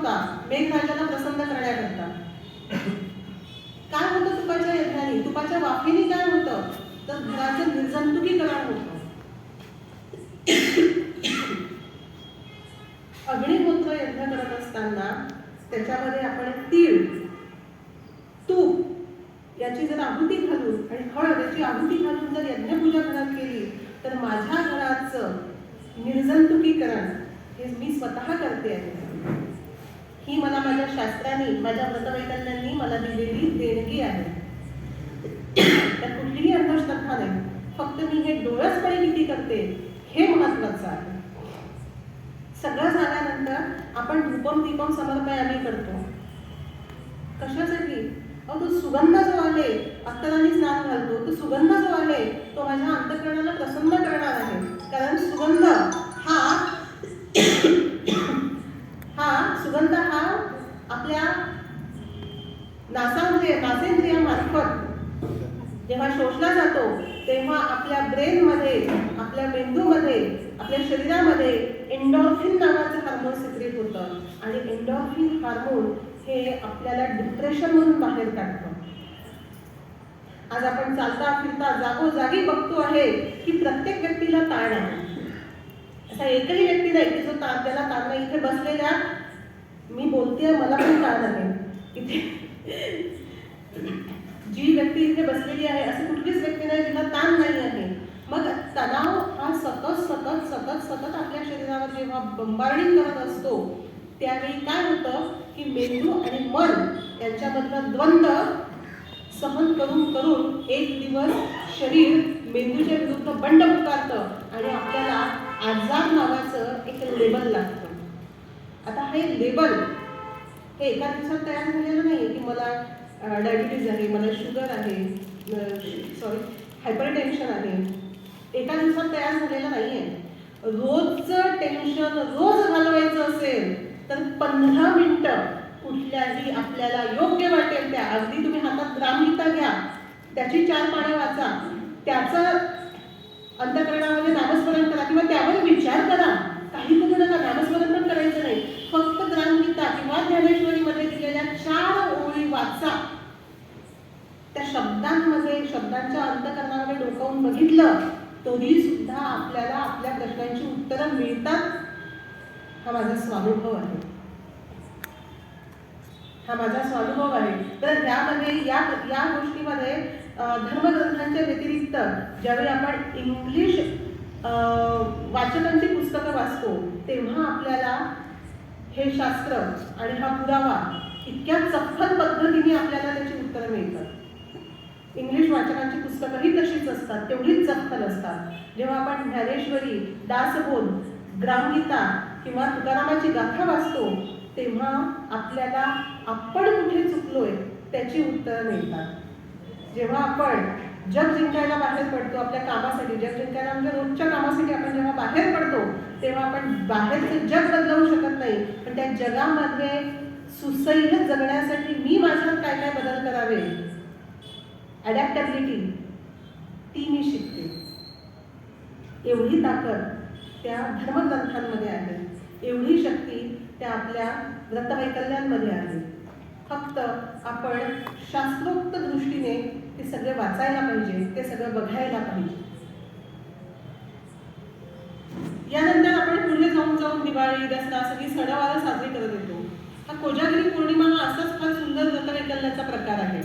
होता मेघराजाला प्रसन्न करण्याकरता. काय होतं तुपाच्या यज्ञाने? तुपाच्या वाफेने काय होतं? तर घराचं निर्जंतुकीकरण होतं. अग्निहोत्र यज्ञ करत असताना त्याच्यामध्ये आपण तीळ तूप याची जर आहुती घालून आणि हळद याची आहुती घालून जर यज्ञपूजा घरात केली तर माझ्या घराचं निर्जंतुकीकरण हे मी स्वतः करते आहे. मला माझ्या शास्त्रांनी माझ्या व्रतवैकल्यांनी मला दिलेली देणगी आहे. त्यात कुठलीही अंधश्रद्धा नाही. फक्त मी हे डोळसपणे किती करते हे महत्वाचं आहे. सगळं झाल्यानंतर आपण धूपम दीपम आम्ही करतो. कशासाठी अहो तो सुगंध जो आले अत्तराने स्नान घालतो तो सुगंध जो आहे तो माझ्या अंतकरणाला नासांद्रिय नासेंद्रियामार्फत जेव्हा शोषला जातो तेव्हा आपल्या ब्रेनमध्ये आपल्या मेंदूमध्ये आपल्या शरीरामध्ये एन्डॉर्फिन नावाचं हार्मोन सिक्रेट होतं. आणि एन्डॉर्फिन हार्मोन हे आपल्याला डिप्रेशनमधून बाहेर काढतं. आज आपण चालता फिरता जागोजागी बघतो आहे की प्रत्येक व्यक्तीला ताण आहे. असा एकही व्यक्ती नाही की जो ताण त्याला ताण नाही. इथे बसलेल्या मी बोलतेय मला पण ताण आहे. इथे जी व्यक्ती इथे बसलेली आहे असं कुठलीच व्यक्ती नाही जिला ताण नाही आहे. मग तणाव हा सतत सतत सतत सतत आपल्या शरीरावर जेव्हा बंबार्डिंग करत असतो त्यावेळी काय होतं की मेंदू आणि मन यांच्यामधलं द्वंद्व सहन करून करून एक दिवस शरीर मेंदूच्या विरुद्ध बंड पुकारतं आणि आपल्याला आजार नावाचं एक लेबल लागतं. आता हे लेबल हे एका दिवसात तयार झालेलं नाही की मला डायबिटीज आहे मला शुगर आहे सॉरी हायपर टेन्शन आहे. एका दिवसात तयार झालेलं नाही आहे रोजचं टेन्शन रोज घालवायचं असेल तर पंधरा मिनटं कुठल्याही आपल्याला योग्य वाटेल त्या. अगदी तुम्ही हातात ग्रामगीता घ्या. त्याची चार पानं वाचा. त्याचं अंतकरणामध्ये नामस्मरण करा किंवा त्यावर विचार करा काही करू नका नामस्मरण पण करायचं नाही फक्त ग्रामगीता किंवा ज्ञानेश्वरीमध्ये दिलेल्या चार ओळी वाचा त्या शब्दांमध्ये शब्दांच्या अंतकरणाकडे डोकावून बघितलं तरी सुद्धा आपल्याला आपल्या प्रश्नांची उत्तरं मिळतात. हा माझा स्वानुभव आहे. हा माझा स्वानुभव आहे. तर त्यामध्ये या या गोष्टीमध्ये धर्मग्रंथांच्या व्यतिरिक्त ज्यावेळी आपण इंग्लिश अं, वाचकांची पुस्तकं वाचतो तेव्हा आपल्याला हे शास्त्र आणि हा पुरावा इतक्या चप्पल पद्धतीने आपल्याला त्याची इंग्लिश पुस्तकंही तशीच असतात तेवढीच चपखल असतात. जेव्हा आपण ज्ञानेश्वरी दासबोध ग्रामगीता किंवा तुकारामाची गाथा वाचतो तेव्हा आपल्याला आपण कुठे चुकलोय त्याची उत्तरं मिळतात. जेव्हा आपण जग जिंकायला बाहेर पडतो आपल्या कामासाठी जग जिंकायला म्हणजे रोजच्या कामासाठी आपण जेव्हा बाहेर पडतो तेव्हा आपण बाहेरचं जग बदलवू शकत नाही. पण त्या जगामध्ये सुसह्य जगण्यासाठी मी माझ्यात काय काय बदल करावे? ॲडॅप्टॅबिलिटी ती मी शिकते. एवढी ताकद त्या धर्मग्रंथांमध्ये आहे. एवढी शक्ती त्या आपल्या व्रतवैकल्यांमध्ये आहे. फक्त आपण शास्त्रोक्त दृष्टीने ते सगळे वाचायला पाहिजे ते सगळं बघायला पाहिजे. यानंतर आपण पुढे जाऊन जाऊन दिवाळी दसरा सगळी सणवार साजरी करत येतो. हा कोजागिरी पौर्णिमा हा असाच फार सुंदर व्रतवैकल्याचा प्रकार आहे.